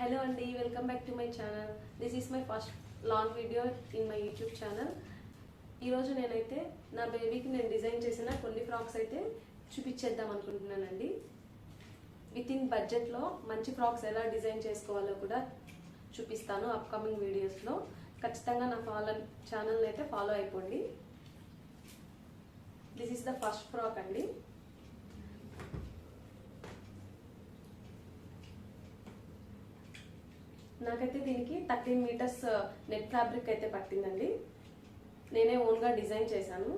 Hello అండి welcome back to my channel this is my first long video in my YouTube channel ఈరోజు నేనైతే నా బేబీకి నేను డిజైన్ చేసిన కొన్ని ఫ్రాక్స్ అయితే చూపించేద్దాం అనుకుంటున్నానండి విత్ ఇన్ బడ్జెట్లో మంచి ఫ్రాక్స్ ఎలా డిజైన్ చేసుకోవాలో కూడా చూపిస్తాను అప్కమింగ్ వీడియోస్లో ఖచ్చితంగా నా ఫాలో ఛానల్ని అయితే ఫాలో అయిపోండి. This is the first frock అండి నాకైతే దీనికి thirteen metres uh, net fabric అయితే పట్టిందండి. నేనే ఓన్గా డిజైన్ చేశాను.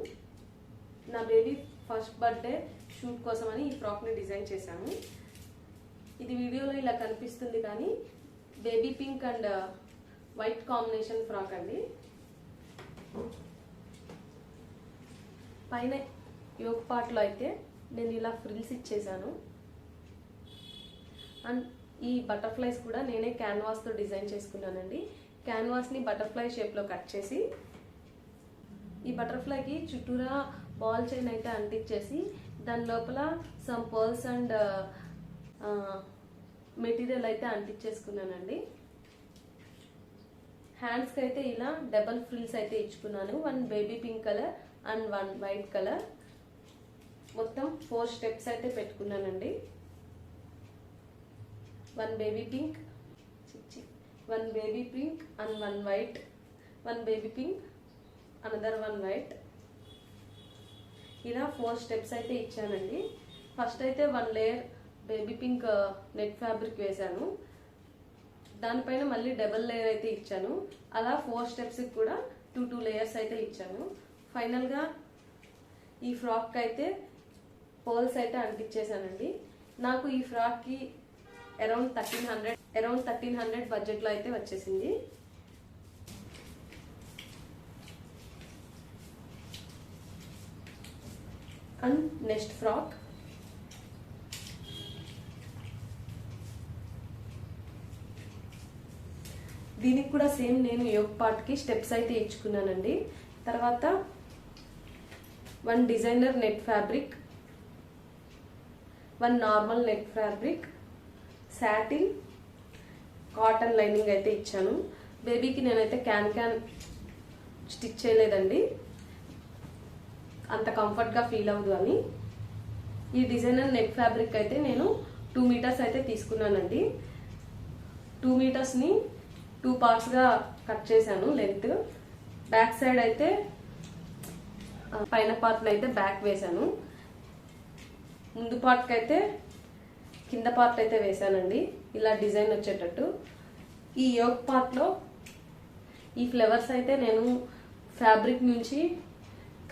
నా బేబీ ఫస్ట్ బర్త్డే షూట్ కోసమని ఈ ఫ్రాక్ని డిజైన్ చేశాను. ఇది వీడియోలో ఇలా కనిపిస్తుంది కానీ baby pink and white combination frock అండి. పైన యోగ పార్ట్లో అయితే నేను ఇలా ఫ్రిల్స్ ఇచ్చేసాను అండ్ ఈ బటర్ఫ్లైస్ కూడా నేనే క్యాన్వాస్తో డిజైన్ చేసుకున్నానండి. క్యాన్వాస్ని బటర్ఫ్లై షేప్లో కట్ చేసి ఈ బటర్ఫ్లైకి చుట్టూరా బాల్ చైన్ అయితే అంటించేసి దాని లోపల సమ్ పర్ల్స్ అండ్ మెటీరియల్ అయితే అంటించేసుకున్నానండి. హ్యాండ్స్కి అయితే ఇలా డబల్ ఫ్రిల్స్ అయితే ఇచ్చుకున్నాను. One baby pink colour and one white colour. మొత్తం ఫోర్ స్టెప్స్ అయితే పెట్టుకున్నానండి. One baby pink one baby pink and one white one baby pink another one white ఇలా four steps అయితే ఇచ్చానండి. ఫస్ట్ అయితే one layer baby pink net fabric వేశాను. దానిపైన మళ్ళీ డబల్ లేయర్ అయితే ఇచ్చాను. అలా ఫోర్ స్టెప్స్కి కూడా టూ టూ లేయర్స్ అయితే ఇచ్చాను. ఫైనల్గా ఈ ఫ్రాక్ అయితే పోల్స్ అయితే అంటించేసానండి నాకు ఈ ఫ్రాక్కి around thirteen hundred around thirteen hundred బడ్జెట్లో అయితే వచ్చేసింది. And next frock. దీనికి కూడా సేమ్ నేను యోగ్ పార్ట్కి స్టెప్స్ అయితే ఇచ్చుకున్నానండి. తర్వాత one designer net fabric one normal net fabric satin cotton lining అయితే ఇచ్చాను. బేబీకి నేనైతే క్యాన్ క్యాన్ స్టిచ్ చేయలేదండి. అంత కంఫర్ట్గా ఫీల్ అవ్వదు అని. ఈ డిజైనర్ నెట్ ఫ్యాబ్రిక్ అయితే నేను టూ మీటర్స్ అయితే తీసుకున్నానండి. టూ మీటర్స్ని టూ పార్ట్స్గా కట్ చేశాను లెంత్ బ్యాక్ సైడ్ అయితే పైన పార్ట్లో అయితే బ్యాక్ వేశాను. ముందు పార్ట్కి అయితే కింద పార్ట్ అయితే వేసానండి ఇలా డిజైన్ వచ్చేటట్టు. ఈ యోగ్ పార్ట్లో ఈ ఫ్లవర్స్ అయితే నేను ఫ్యాబ్రిక్ నుంచి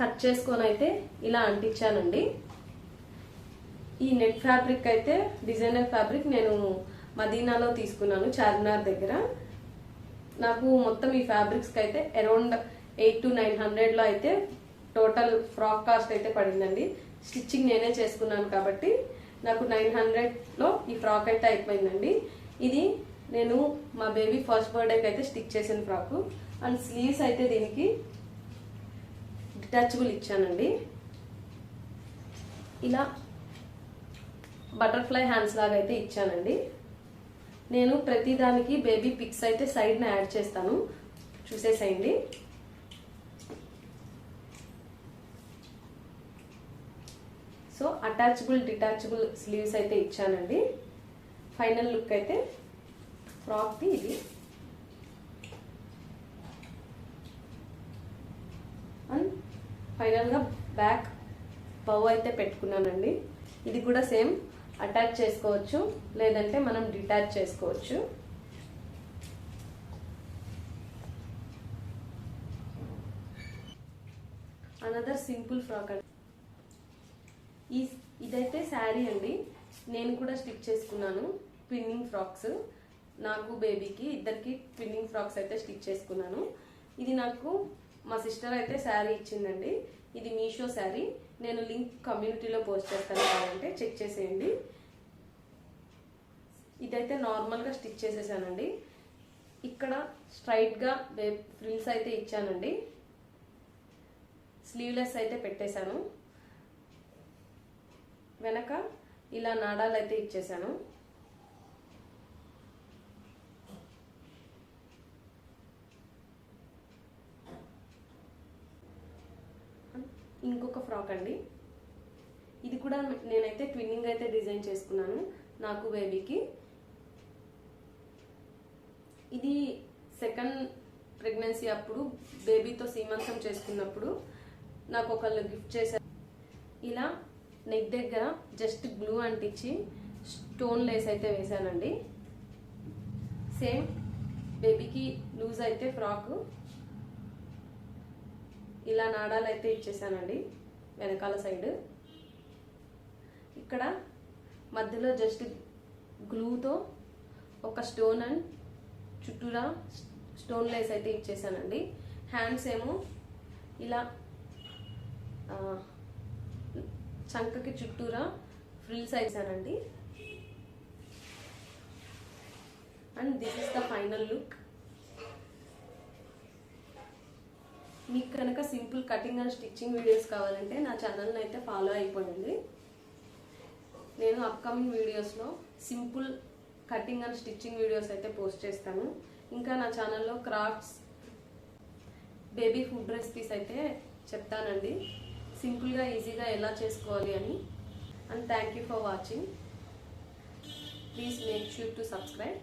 కట్ చేసుకొని అయితే ఇలా అంటించానండి. ఈ నెట్ ఫ్యాబ్రిక్ అయితే డిజైనర్ ఫ్యాబ్రిక్ నేను మదీనాలో తీసుకున్నాను చార్మినార్ దగ్గర. నాకు మొత్తం ఈ ఫ్యాబ్రిక్స్కి అయితే అరౌండ్ ఎయిట్ టు నైన్ హండ్రెడ్లో అయితే టోటల్ ఫ్రాక్ కాస్ట్ అయితే పడిందండి. స్టిచ్చింగ్ నేనే చేసుకున్నాను కాబట్టి నాకు నైన్ హండ్రెడ్లో ఈ ఫ్రాక్ అయితే అయిపోయిందండి. ఇది నేను మా బేబీ ఫస్ట్ బర్త్డేకి అయితే స్టిక్ చేసిన ఫ్రాకు. అండ్ స్లీవ్స్ అయితే దీనికి డిటాచబుల్ ఇచ్చానండి. ఇలా బటర్ఫ్లై హ్యాండ్స్ లాగా అయితే ఇచ్చానండి. నేను ప్రతిదానికి బేబీ పిక్స్ అయితే సైడ్న యాడ్ చేస్తాను. చూసేసేయండి. సో అటాచబుల్ డిటాచబుల్ స్లీవ్స్ అయితే ఇచ్చానండి. ఫైనల్ లుక్ అయితే ఫ్రాక్ది ఇది. అండ్ ఫైనల్గా బ్యాక్ బౌ అయితే పెట్టుకున్నానండి. ఇది కూడా సేమ్ అటాచ్ చేసుకోవచ్చు లేదంటే మనం డిటాచ్ చేసుకోవచ్చు. అనదర్ సింపుల్ ఫ్రాక్ అండి. శారీ అండి. నేను కూడా స్టిచ్ చేసుకున్నాను ట్విన్నింగ్ ఫ్రాక్స్. నాకు బేబీకి ఇద్దరికి ట్విన్నింగ్ ఫ్రాక్స్ అయితే స్టిచ్ చేసుకున్నాను. ఇది నాకు మా సిస్టర్ అయితే శారీ ఇచ్చిందండి. ఇది మీషో శారీ నేను లింక్ కమ్యూనిటీలో పోస్ట్ చేస్తాను కావాలంటే చెక్ చేసేయండి. ఇదైతే నార్మల్గా స్టిచ్ చేసేసానండి. ఇక్కడ స్ట్రైట్గా ఫ్రిల్స్ అయితే ఇచ్చానండి. స్లీవ్లెస్ అయితే పెట్టేశాను. వెనక ఇలా నాడాలు అయితే ఇచ్చేసాను. ఇంకొక ఫ్రాక్ అండి. ఇది కూడా నేనైతే ట్విన్నింగ్ అయితే డిజైన్ చేసుకున్నాను నాకు బేబీకి. ఇది సెకండ్ ప్రెగ్నెన్సీ అప్పుడు బేబీతో సీమంతం చేసుకున్నప్పుడు నాకు ఒకళ్ళు గిఫ్ట్ చేశారు. ఇలా నెక్ దగ్గర జస్ట్ గ్లూ అంటించి స్టోన్ లేస్ అయితే వేసానండి సేమ్ బేబీకి లూజ్ అయితే ఫ్రాక్. ఇలా నాడాలు అయితే ఇచ్చేసానండి వెనకాల సైడ్. ఇక్కడ మధ్యలో జస్ట్ గ్లూతో ఒక స్టోన్ అండ్ చుట్టూరా స్టోన్ లేస్ అయితే ఇచ్చేసానండి. హ్యాండ్స్ ఏమో ఇలా చంకకి చుట్టూరా ఫ్రిల్స్ వేసానండి and this is the final look మీకు కనుక simple cutting and stitching videos కావాలంటే నా ఛానల్ని అయితే ఫాలో అయిపోయింది నేను అప్కమింగ్ వీడియోస్లో simple cutting and stitching videos అయితే పోస్ట్ చేస్తాను. ఇంకా నా ఛానల్లో క్రాఫ్ట్స్ బేబీ ఫుడ్ రెసిపీస్ అయితే చెప్తానండి. సింపుల్గా ఈజీగా ఎలా చేసుకోవాలి అని. And thank you for watching please make sure to subscribe